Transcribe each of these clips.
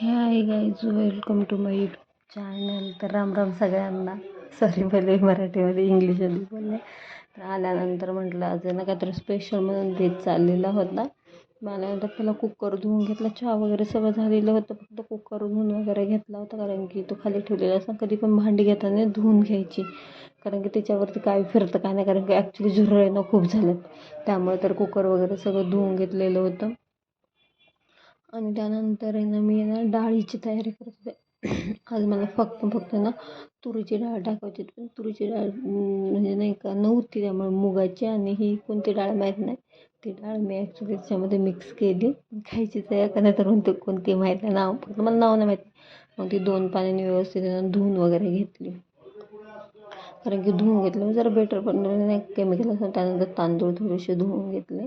Hi guys welcome to my YouTube channel तर राम राम सगळ्यांना. Sorry पहिले मराठीमध्ये इंग्लिशमध्ये बोलले तर आल्यानंतर म्हटलं आज ना काहीतरी स्पेशल म्हणून देत चाललेला होता. मग आल्यानंतर पहिला कुकर धुवून घेतला. चहा वगैरे सगळं झालेलं होतं. फक्त कुकर धुवून वगैरे घेतला होता. कारण की तो खाली ठेवलेला असं. कधी पण भांडी घेताना धुवून घ्यायची. कारण की त्याच्यावरती काय फिरतं काय नाही. कारण की ॲक्च्युली झुरळं खूप झालं त्यामुळे तर कुकर वगैरे सगळं धुवून घेतलेलं होतं. आणि त्यानंतर आहे ना मी ना डाळीची तयारी करत होते. आज मला फक्त फक्त ना तुरीची डाळ टाकायची पण तुरीची डाळ म्हणजे नाही का नव्हती त्यामुळे मुगाची आणि ही कोणती डाळ माहीत नाही. ती डाळ मी ॲक्च्युली त्याच्यामध्ये मिक्स केली. खायची तयार का नाही तर म्हणते कोणती माहीत नाही. नाव फक्त मला नाव नाही माहिती. मग ती दोन पाण्याने व्यवस्थित धुवून वगैरे घेतली. कारण की धुवून घेतलं म्हणजे जरा बेटर पण नाही केमिकल असं त्यानंतर तांदूळ थोडेसे धुवून घेतले.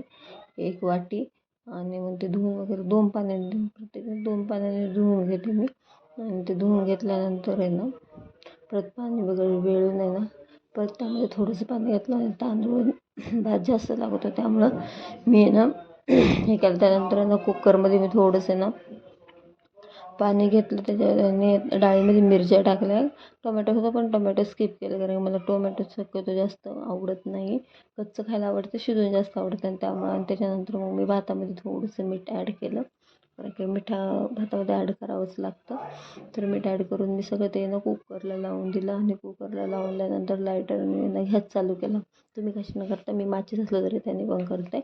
एक वाटी. आणि मग ते धुवून वगैरे दोन पाण्याने प्रत्येक दोन पाण्याने धुवून घेते मी. आणि ते धुवून घेतल्यानंतर आहे ना परत पाणी वगैरे वेळून आहे ना परत त्यामध्ये थोडंसं पाणी घातलं आणि तांदूळ भात जास्त लागत होता त्यामुळं मी आहे ना हे केलं त्यानंतर आहे ना कुकरमध्ये मी थोडंसं ना पाणी घेतलं त्याच्याने डाळीमध्ये मिरच्या टाकल्या. टोमॅटो होता पण टोमॅटो स्किप केलं कारण मला टोमॅटो शक्यतो जास्त आवडत नाही. कच्चं खायला आवडतं शिजून जास्त आवडतं आणि त्यामुळं आणि त्याच्यानंतर मग मी भातामध्ये थोडंसं मीठ ॲड केलं. कारण की मिठा भातामध्ये ॲड करावंच लागतं. तर मीठ ॲड करून मी सगळं ते ना कुकरला लावून दिलं आणि कुकरला लावल्यानंतर लायटरने ना गॅस चालू केला. तुम्ही कशी न करता? मी माचीस असलं तरी त्याने पण करते.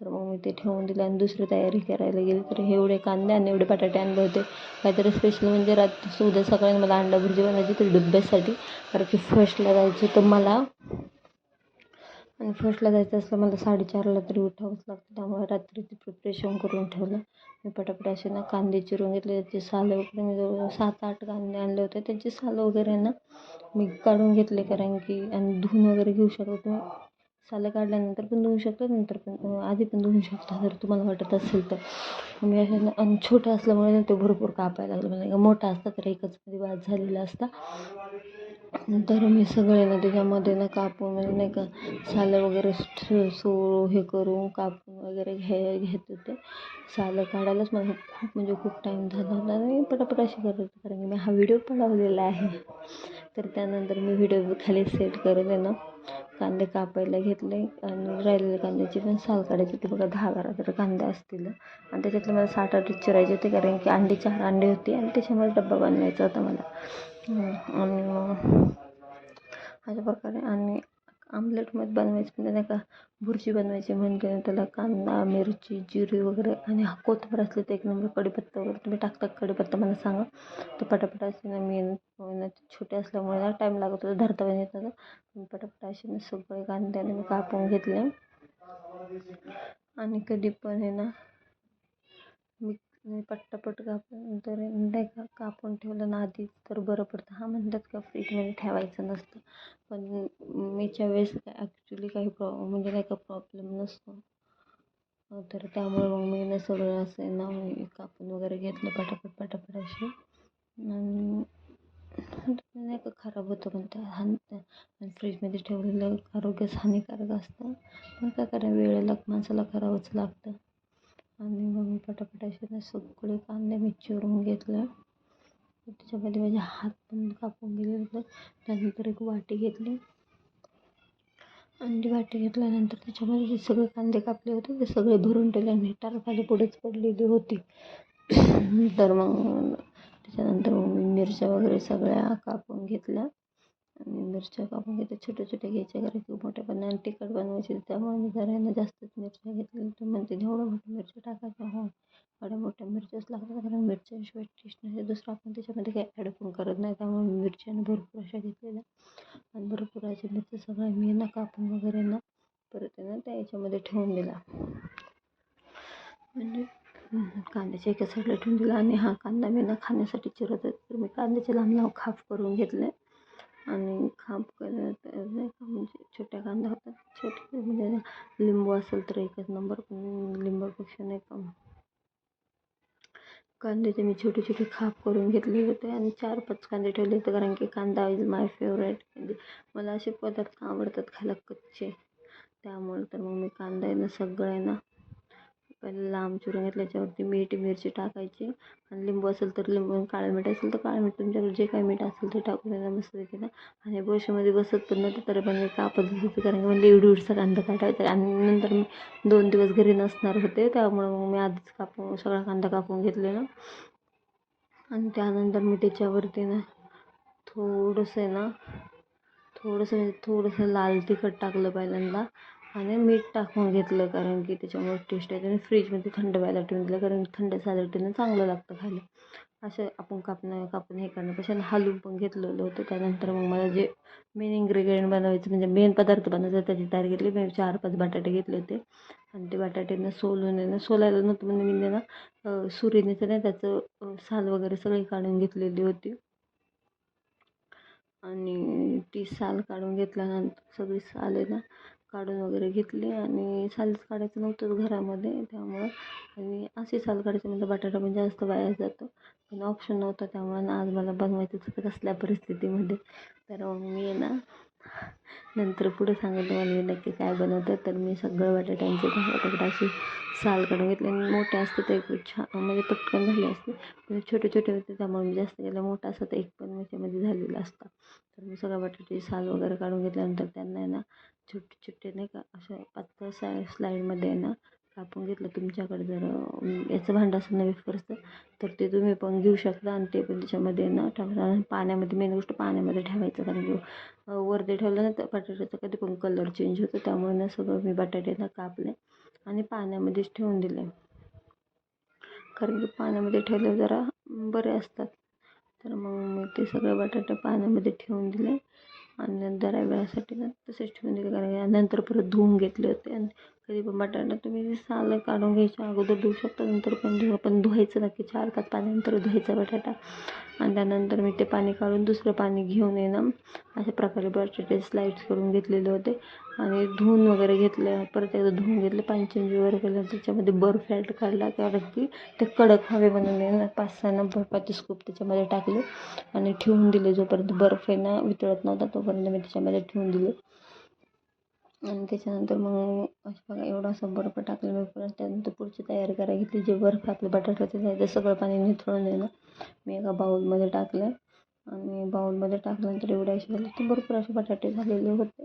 तर मग मी ते ठेवून दिलं आणि दुसरी तयारी करायला गेली. तर एवढे कांदे आणि एवढे बटाटे आणले होते. काहीतरी स्पेशल म्हणजे रात्री उद्या सकाळी मला अंडा भुर्जी बनायची तर डब्यासाठी. कारण की फर्स्टला जायचं तर मला. आणि फर्स्टला जायचं असलं मला साडेचारला तरी उठावंच लागतं. त्यामुळे रात्री ते प्रिपरेशन करून ठेवलं. मी पटापट असे ना कांदे चिरून घेतले. त्याचे सालं वगैरे मी जवळ सात आठ कांदे आणले होते. त्यांचे सालं वगैरे ना मी काढून घेतले कारण की आणि धुवून वगैरे घेऊ शकतो तुम्ही सालं काढल्यानंतर पण धुवू शकतो नंतर पण आधी पण धुवू शकता जर तुम्हाला वाटत असेल तर. मी असे ना आणि छोटं असल्यामुळे ते भरपूर कापायला लागलं. म्हणजे मोठा असता तर एकच मध्ये वाद झालेला असता. तर मी सगळे ना त्याच्यामध्ये ना कापून म्हणजे नाही का सालं वगैरे सो हे करून कापून वगैरे घ्याय घेत होते. सालं काढायलाच मला खूप म्हणजे खूप टाईम झाला होता आणि पटापट अशी करत होते कारण की मी हा व्हिडिओ बनवलेला आहे. तर त्यानंतर मी व्हिडिओ खाली सेट करत आहे ना कांदे कापायला घेतले आणि राहिलेले कांद्याची पण साल काढायची होती. बघा दहा बारा तर कांदे असतील. आणि त्याच्यातले मला साठ आठ चिरायचे होते कारण की अंडी चार अंडे होती आणि त्याच्यामध्ये डब्बा बनवायचा होता मला. आणि मग अशा प्रकारे आणि आमलेटमध्ये बनवायचं म्हणजे नाही का भुर्जी बनवायची म्हणजे त्याला कांदा मिरची जिरे वगैरे आणि हा कोथिंबीर असली तर एक नंबर कडीपत्ता वगैरे तुम्ही टाकता कढीपत्ता मला सांगा. तर पटापट असे ना मी छोटे असल्यामुळे ना टाईम लागत होता धरता पण येत नव्हतं. पटापट असे मी सगळे कांद्याने मी कापून घेतले. आणि कधी पण आहे ना मी पट्टापट कापून तर नाही का कापून ठेवलं ना आधी तर बरं पडतं. हा म्हणतात का फ्रीजमध्ये ठेवायचं नसतं. पण मीच्या वेळेस काय ॲक्च्युली काही प्रॉ म्हणजे नाही का प्रॉब्लेम नसतो. तर त्यामुळे मग मी ना सगळं असं ना कापून वगैरे घेतलं पटापट पटापट असे आणि नाही का खराब होतं पण त्या हान फ्रीजमध्ये ठेवलेलं आरोग्यास हानिकारक असतं. पण काय करा वेळेला माणसाला करावंच लागतं. आणि मग मी पटापट असे ना सगळे कांदे मी चिरून घेतले. त्याच्यामध्ये माझे हात पण कापून गेले होते. त्यानंतर एक वाटी घेतली. आणि वाटी घेतल्यानंतर त्याच्यामध्ये जे सगळे कांदे कापले होते ते सगळे भरून ठेवले आणि टारखाली पुढेच पडलेली होती. तर मग त्याच्यानंतर मग मी मिरच्या वगैरे सगळ्या कापून घेतल्या. आणि मिरच्या कापून घेते. छोट्या छोट्या घ्यायच्या कारण की मोठ्या पण आणि तिखट बनवायची. त्यामुळे मी जरा जास्तच मिरच्या घेतल्या तर म्हणते एवढं मोठ्या मिरच्या टाकायच्या हो. एवढ्या मोठ्या मिरच्याच लागतात. कारण मिरच्याशिवाय टेस्ट नाही. दुसरं आपण त्याच्यामध्ये काही ॲड पण करत नाही. त्यामुळे मी मिरच्याने भरपूर अशा घेतलेल्या. आणि भरपूर अशा मिरच्या सगळ्या मी ना कापून वगैरे ना परत ना त्या याच्यामध्ये ठेवून दिला. म्हणजे कांद्याच्या एका साईडला ठेवून दिला. आणि हा कांदा मी ना खाण्यासाठी चिरत तर मी कांद्याचे लांब लांब खाप करून घेतले. आणि खाप करत नाही का? म्हणजे छोट्या कांदा होतात छोटे म्हणजे लिंबू असेल तर एकच नंबर पण लिंबापेक्षा नाही का? कांद्याचे मी छोटे छोटे खाप करून घेतले होते आणि चार पाच कांदे ठेवले होते कारण की कांदा इज माय फेवरेट मला असे पदार्थ आवडतात खायला कच्चे. त्यामुळे तर मग मी कांदा आहे ना सगळ्यांना पहिले लांब चिरून घेतलं याच्यावरती मीठ मिरची टाकायची. आणि लिंबू असेल तर लिंबू काळं मीठ असेल तर काळं मीठ. तुमच्याकडे जे काही मीठ असेल ते टाकून त्याला मस्त ना. आणि बोशामध्ये बसत पण नव्हतं तरी पण कापत होते. कारण की मला एवढी उडसा कांदा काटायचा आणि नंतर मी दोन दिवस घरी नसणार होते त्यामुळं मग मी आधीच कापून सगळा कांदा कापून घेतलेला. आणि त्यानंतर मी त्याच्यावरती ना थोडंसं आहे ना थोडंसं म्हणजे थोडंसं लाल तिखट टाकलं पहिल्यांदा. आणि मीठ टाकून घेतलं कारण की त्याच्यामुळे टेस्ट येते आणि फ्रीजमध्ये थंड व्हायला ठेवून दिलं कारण थंड झालं चांगलं लागतं खायला. असं आपण कापणं कापून हे करण्यापेक्षा हलवून पण घेतलेलं होतं. त्यानंतर मग मला जे मेन इन्ग्रेडियंट बनवायचं म्हणजे मेन पदार्थ बनवायचा त्याची तयारी घेतली. मी चार पाच बटाटे घेतले होते. आणि ते बटाट्यांना सोलून आहे ना सोलायला नव्हतं म्हणजे मी ना सुरीनेचं नाही त्याचं साल वगैरे सगळी काढून घेतलेली होती. आणि ती साल काढून घेतल्यानंतर सगळी साल आहे ना काढून वगैरे घेतली आणि सालच काढायचं नव्हतंच घरामध्ये त्यामुळं आणि असे साल काढायचे म्हणजे बटाटा पण जास्त वाया जातो. पण ऑप्शन नव्हता त्यामुळं आज मला बनवायचं होतं कसल्या परिस्थितीमध्ये. तर मग मी आहे ना नंतर पुढे सांगेल तुम्हाला मी नक्की काय बनवतं. तर मी सगळं बटाट्यांचे बटाटे असे साल काढून घेतले आणि मोठे असते तर एक छान म्हणजे पटकन झाले असते. पण छोटे छोटे होते त्यामुळे मी जास्त केलं. मोठा असं तर एक पण याच्यामध्ये झालेला असता. तर मी सगळ्या बटाट्याची साल वगैरे काढून घेतल्यानंतर त्यांना आहे ना छोटे छोटे नाही का असं पातळ सा स्लाईडमध्ये आहे ना कापून घेतलं तुमच्याकडे जर याचं भांडं असेल ना वेफर्सचं तर ते तुम्ही पण घेऊ शकता आणि ते पण त्याच्यामध्ये ना टाकता पाण्यामध्ये मेन गोष्ट पाण्यामध्ये ठेवायचं कारण की वरती ठेवलं ना तर बटाट्याचा कधी पण कलर चेंज होतो त्यामुळे ना सगळं मी बटाट्याला कापले आणि पाण्यामध्येच ठेवून दिले. कारण की पाण्यामध्ये ठेवलं जरा बरे असतात. तर मग मी ते सगळे बटाटे पाण्यामध्ये ठेवून दिले. आणि जरा वेळासाठी ना तसेच ठेवून दिले कारण नंतर परत धुवून घेतले होते. आणि कधी पण बटाटा तुम्ही सालं काढून घ्यायच्या अगोदर धुवू शकता नंतर पण धुवा. पण धुवायचं नक्की चार पाच पाण्यानंतर धुवायचा बटाटा. आणि त्यानंतर मी ते पाणी काढून दुसरं पाणी घेऊन येणं अशा प्रकारे बटाटे स्लाईड्स करून घेतलेले होते. आणि धुवून वगैरे घेतले परत एकदा धुवून घेतले पाणी चेंज वगैरे केलं त्याच्यामध्ये बर्फ ॲड काढला कारण की ते कडक हवे बनवले पाच सहा ना बर्फाचे स्कूप त्याच्यामध्ये टाकले. आणि ठेवून दिले जोपर्यंत बर्फ आहे ना वितळत नव्हता तोपर्यंत मी त्याच्यामध्ये ठेवून दिले. आणि त्याच्यानंतर मग असं बघा एवढा असं बर्फ टाकलं मी परत त्यानंतर पुढची तयारी करायला घेतली. जे बर्फ आपले बटाट्याचं होते ते सगळं पाणी निथळून देणं मी एका बाऊलमध्ये टाकलं. आणि बाऊलमध्ये टाकल्यानंतर एवढे असे झाले की भरपूर असे बटाटे झालेले होते.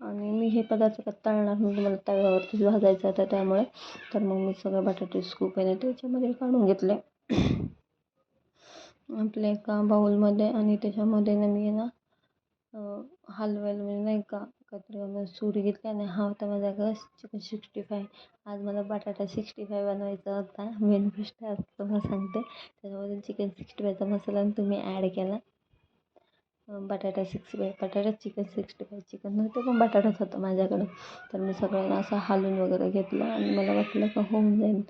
आणि मी हे पदार्थ का तळणार म्हणजे मला तव्यावरतीच भाजायचं होतं त्यामुळे. तर मग मी सगळे बटाटे स्कूप आहे ना त्याच्यामध्ये काढून घेतले. आपल्या एका बाऊलमध्ये आणि त्याच्यामध्ये ना मी ना हलवायला म्हणजे नाही का एकत्र सूर घेतला आणि हा होता माझा गस चिकन सिक्स्टी फाय आज मला बटाटा सिक्स्टी फाय बनवायचा होता. मेन गोष्ट आज तुम्हाला सांगते. त्याच्यामध्ये चिकन सिक्स्टी फायचा मसाला तुम्ही ॲड केला. बटाटा सिक्स्टी फाय बटाटा चिकन सिक्स्टी फाय चिकन नव्हतं पण बटाटाच होता माझ्याकडं. तर मी सगळ्यांना असं हालून वगैरे घेतलं आणि मला वाटलं का होऊन जाईल.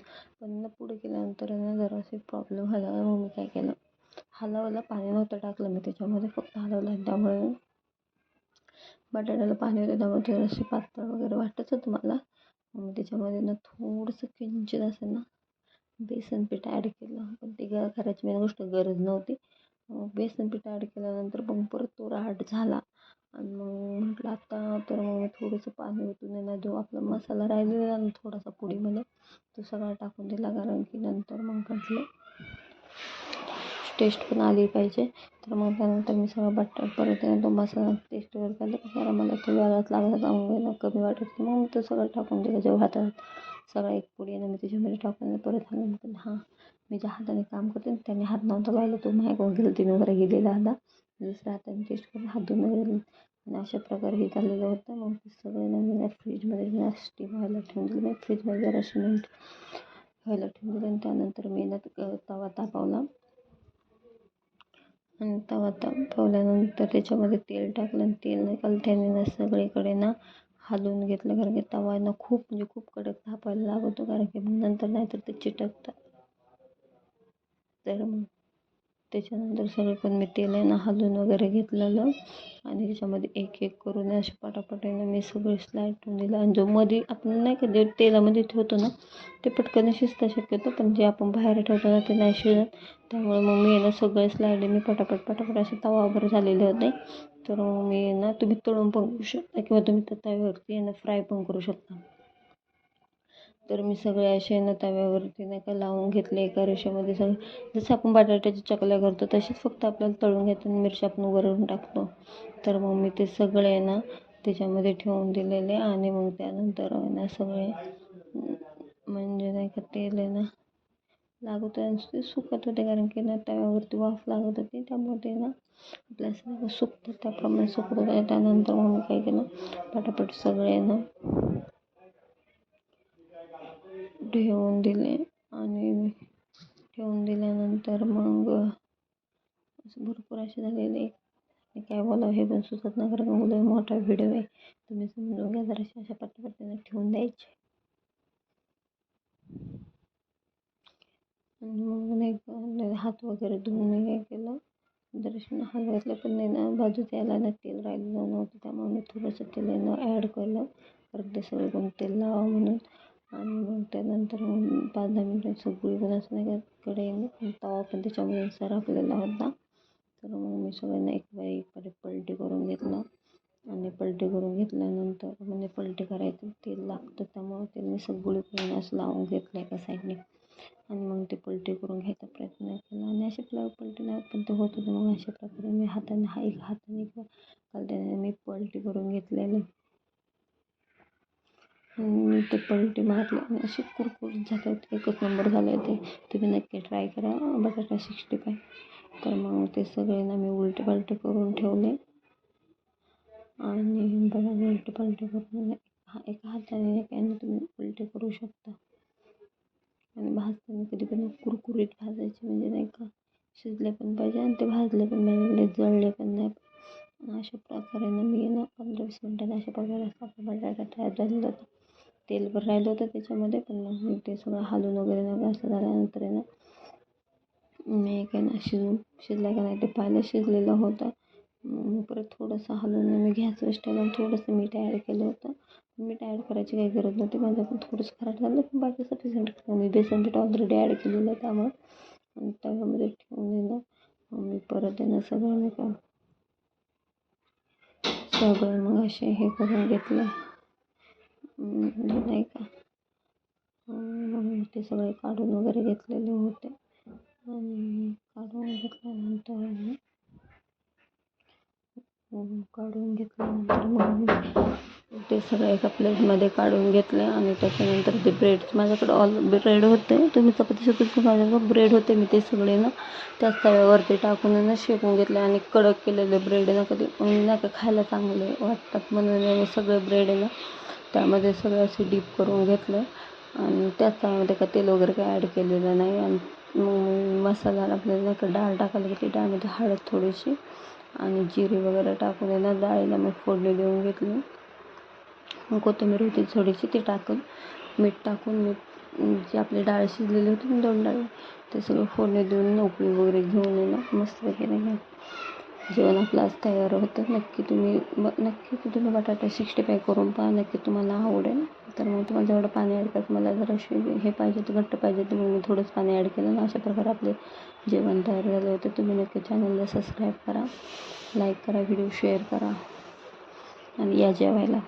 पण ना पुढे केल्यानंतर ना जरासे प्रॉब्लेम झाला मग मी काय केलं? हलवलं. पाणी नव्हतं टाकलं मी त्याच्यामध्ये फक्त हलवलं आणि त्यामुळे बटाट्याला पाणी होतं त्यामुळे थोडंसं पातळ वगैरे वाटत होतं मला. मग त्याच्यामध्ये ना थोडंसं किंचित असं ना बेसन पीठ ॲड केलं. पण ते ग करायची मेन गोष्ट गरज नव्हती. बेसन पीठ ॲड केल्यानंतर मग परत तो राहट झाला. आणि मग म्हटलं आता तर मग थोडंसं पाणी ओतून ना जो आपला मसाला राहिलेला ना थोडासा पुडीमध्ये तो सगळा टाकून दिला. कारण की नंतर मग म्हटलं टेस्ट पण आली पाहिजे. तर मग त्यानंतर मी सगळं बटर परत तो मसाला टेस्ट वगैरे केलं जरा मला तो वेगळाच लागला त्यामुळे कमी वाटत मग तो सगळं टाकून दिलं जेव्हा हातात सगळं एक पुडी मी त्याच्यामध्ये टाकून परत आलं हां मी ज्या हाताने काम करते त्याने हात नव्हता लावला तो माझ्याकडून तिने वगैरे गेलेला आला दुसऱ्या हाताने टेस्ट करून हात धुवून वगैरे आणि अशा प्रकारे हे झालेलं होतं. मग ते सगळे नवीन फ्रीजमध्ये मी स्टीम व्हायला ठेवून दिलं. मी फ्रीजमध्ये जरा मिनिट व्हायला ठेवून दिलं आणि त्यानंतर मी ना तवा तापवला. आणि तवा तापवल्यानंतर त्याच्यामध्ये तेल टाकलं आणि तेल नाही त्याने ना सगळीकडे ना हलवून घेतलं. कारण की तवा ना खूप म्हणजे खूप कडक तापायला लागतो. कारण की नंतर नाहीतर ते चिटकतात. तर मग त्याच्यानंतर सगळं पण मी तेल आहे ना हलवून वगैरे घेतलेलं. आणि त्याच्यामध्ये एक एक करून असे पटापट मी सगळे स्लाईड ठेवून दिलं. आणि जो मध्ये आपण नाही का जे तेलामध्ये ठेवतो ना ते पटकन शिजता शक्यतो पण जे आपण बाहेर ठेवतो ना ते नाही शिजत. त्यामुळे मग मी ना सगळे स्लाईड मी पटापट पटापट असे तवावर झालेले होते. तर मग मी ना तुम्ही तळून पण करू शकता किंवा तुम्ही त्या तव्यावरती ना फ्राय पण करू शकता. तर मी सगळे असे ना तव्यावरती नाही का लावून घेतले एका रेषेमध्ये सगळे. जसं आपण बटाट्याच्या चकल्या करतो तशीच फक्त आपल्याला तळून घेतो आणि मिरच्या आपण वरून टाकतो. तर मग मी ते सगळे ना त्याच्यामध्ये ठेवून दिलेले आणि मग त्यानंतर ना सगळे म्हणजे नाही का तेल आहे ना लागत आणि ते सुकत होते कारण की ना तव्यावरती वाफ लागत होती. त्यामुळे ते ना आपल्या सगळं सुकतं. त्याप्रमाणे सुकत होते. त्यानंतर मग मी काय केलं पटापट सगळे ना ठेवून दिले आणि ठेवून दिल्यानंतर मग असं भरपूर असे झालेले. आणि काय बोलावं हे पण सुचत नाही कारण मुलं मोठा व्हिडिओ आहे. तुम्ही समजून घ्या जर अशा पटापट ठेवून द्यायचे. आणि मग नाही का हात वगैरे धुवून मी काय केलं. दर्शन हात हलवायला पण नाही ना बाजूत यायला ना तेल राहिलेलं नव्हतं. त्यामुळे मी थोडंसं तेल ना ॲड केलं. परत ते सगळं कोण तेल लावा म्हणून. आणि मग त्यानंतर पाच दहा मिनटात सगळी पण असं नाही का कडे तवा पण त्याच्यामध्ये सरकलेला होता. तर मग मी सगळ्यांना एक बाई एक पलटी करून घेतलं. आणि पलटी करून घेतल्यानंतर म्हणजे पलटी करायचं तेल लागतं त्यामुळं ते मी सगळी करून असं लावून घेतलं एका साईडने आणि मग ते पलटी करून घ्यायचा प्रयत्न केला. आणि असे प्ल पलटी लावत पण ते होत होतं. मग अशा प्रकारे मी हाताने हा एक हाताने किंवा मी पलटी करून घेतलेलं. ते पलटी मारले आणि असे कुरकुरीत झाले होते. एकच नंबर झाले होते. तुम्ही नक्की ट्राय करा. बटाटा सिक्स्टी फाय तर मग ते सगळ्यांना मी उलटे पलटे करून ठेवले. आणि बघा उलटे पलटे करून हा एका हाताने एकाने तुम्ही उलटे करू शकता. आणि भाजताना कधी पण कुरकुरीत भाजायचे म्हणजे नाही का शिजले पण पाहिजे आणि ते भाजले पण पाहिजे म्हणजे जळले पण नाही अशा प्रकारे ना मी ना पंधरा वीस मिनटाने अशा प्रकारे आपला बटाटा तयार झालेला होता. तेल पण राहिलं होतं त्याच्यामध्ये पण मग मी ते सगळं हलवून वगैरे नका असं झाल्यानंतर आहे ना मी काय ना शिजून शिजला का नाही ते पाहिलं शिजलेलं होतं. मग परत थोडंसं हलवून मी घ्यायचं ठेवलं थोडंसं मीठ ॲड केलं होतं. मीठ ॲड करायची काही गरज नव्हती माझं पण थोडंसं खराब झालं पण बाकी सफिशियंट मी बेसन पीठ ऑलरेडी ॲड केलेलं आहे त्यामुळं. आणि तव्यामध्ये ठेवून दिलं मी परत येणं सगळं मी का सगळं मग असे हे करून घेतलं. नाही का? ते सगळे काढून वगैरे घेतलेले होते. आणि काढून घेतल्यानंतर काढून घेतल्यानंतर मग ते सगळं एका प्लेटमध्ये काढून घेतले आणि त्याच्यानंतर ते ब्रेड माझ्याकडे ऑल ब्रेड होते. तुम्ही चपाती शकतो माझ्याकडे ब्रेड होते. मी ते सगळे ना त्याच तव्यावरती टाकून ना शेकून घेतले आणि कडक केलेले ब्रेड ना कधी नाही का खायला चांगले वाटतात म्हणून मी सगळे ब्रेड ना त्यामध्ये सगळं असे डीप करून घेतलं. आणि त्याच त्यामध्ये का तेल वगैरे काही ॲड केलेलं नाही. आणि मग मसाला आपल्याला नाही का डाळ टाकायला घेतली. डाळमध्ये हळद थोडीशी आणि जिरे वगैरे टाकून आहे ना डाळीला मी फोडणी देऊन घेतली. कोथिंबीर होती थोडीशी ती टाकून मीठ टाकून मी जी आपली डाळ शिजलेली होती ना दोन डाळी ते सगळं फोडणी देऊन नोकरी वगैरे घेऊन येणं मस्त वगैरे घ्या जेवण आपलं आज तयार होतं. नक्की तुम्ही ब नक्की तुम्ही बटाटा सिक्स्टी फाय करून पहा. नक्की तुम्हाला आवडेल. तर मग तुम्हाला जेवढं पाणी ॲड करत मला जर असे हे पाहिजे तर घट्ट पाहिजे तर मग मी थोडंच पाणी ॲड केलं. ना अशा प्रकारे आपले जेवण तयार झालं होतं. तुम्ही नक्की चॅनलला सबस्क्राईब करा लाईक करा व्हिडिओ शेअर करा. आणि या जेवायला.